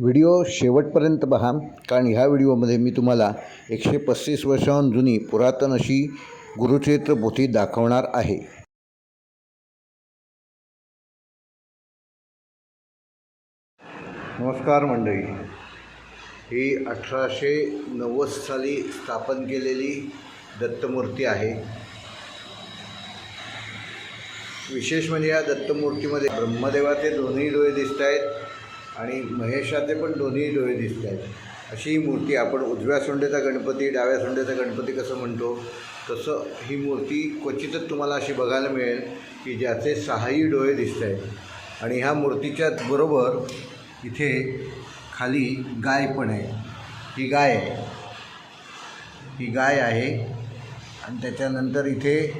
Video शेवटपर्यंत पहा कारण ह्या व्हिडिओमध्ये मी तुम्हाला एकशे पस्तीस वर्षाहून जुनी पुरातन अशी गुरुचरित्र पोथी दाखवणार आहे. नमस्कार मंडळी. ही अठराशे नव्वद साली स्थापन केलेली दत्तमूर्ती आहे. विशेष म्हणजे या दत्तमूर्तीमध्ये ब्रह्मदेवाचे दोन्ही डोळे दिसत आहेत आणि महेशाचे पण दोन्ही डोळे दिसत आहेत. अशी ही मूर्ती आपण उजव्या सोंडेचा गणपती डाव्या सोंडेचा गणपती कसं म्हणतो तसं ही मूर्ती क्वचितच तुम्हाला अशी बघायला मिळेल की ज्याचे सहाही डोळे दिसत आहेत. आणि ह्या मूर्तीच्या बरोबर इथे खाली गाय पण आहे. ही गाय आहे. ही गाय आहे. आणि त्याच्यानंतर इथे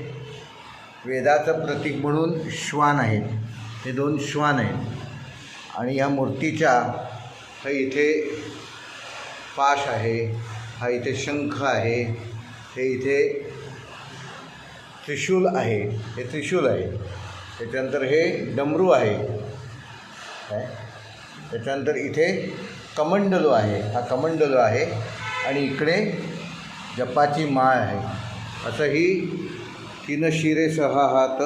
वेदाचं प्रतीक म्हणून श्वान आहेत. हे दोन श्वान आहेत. आणि या मूर्तीच्या हा इथे पाश आहे हा इथे शंख आहे हे इथे त्रिशूल आहे हे त्रिशूल आहे. त्याच्यानंतर हे डमरू आहे. काय? त्याच्यानंतर इथे कमंडलो आहे. हा कमंडलो आहे आणि इकडे जपाची माळ आहे. असं ही तीन शिरे सहा हात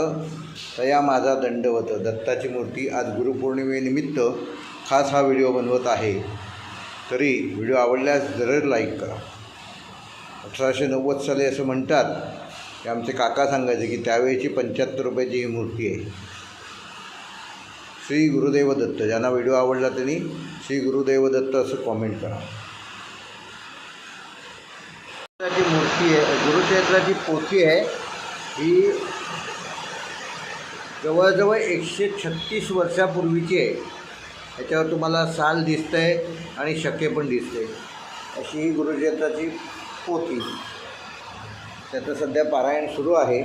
तया माझा दंडवत दत्ताची मूर्ती आज गुरुपौर्णिमेनिमित्त खास हा व्हिडिओ बनवत आहे. तरी व्हिडिओ आवडल्यास जरूर लाईक करा. अठराशे नव्वद साली असं म्हणतात की आमचे काका सांगायचे की त्यावेळेची पंच्याहत्तर रुपयाची ही मूर्ती आहे. श्री गुरुदेव दत्त ज्यांना व्हिडिओ आवडला त्यांनी श्री गुरुदेव दत्त असं कॉमेंट करा. मूर्ती आहे गुरुक्षेत्राची पोथी आहे. ही जवळजवळ एकशे छत्तीस वर्षापूर्वीची आहे. याच्यावर तुम्हाला साल दिसतं आहे आणि शक्य पण दिसते अशी ही गुरुचरित्राची पोथी. त्याचं सध्या पारायण सुरू आहे.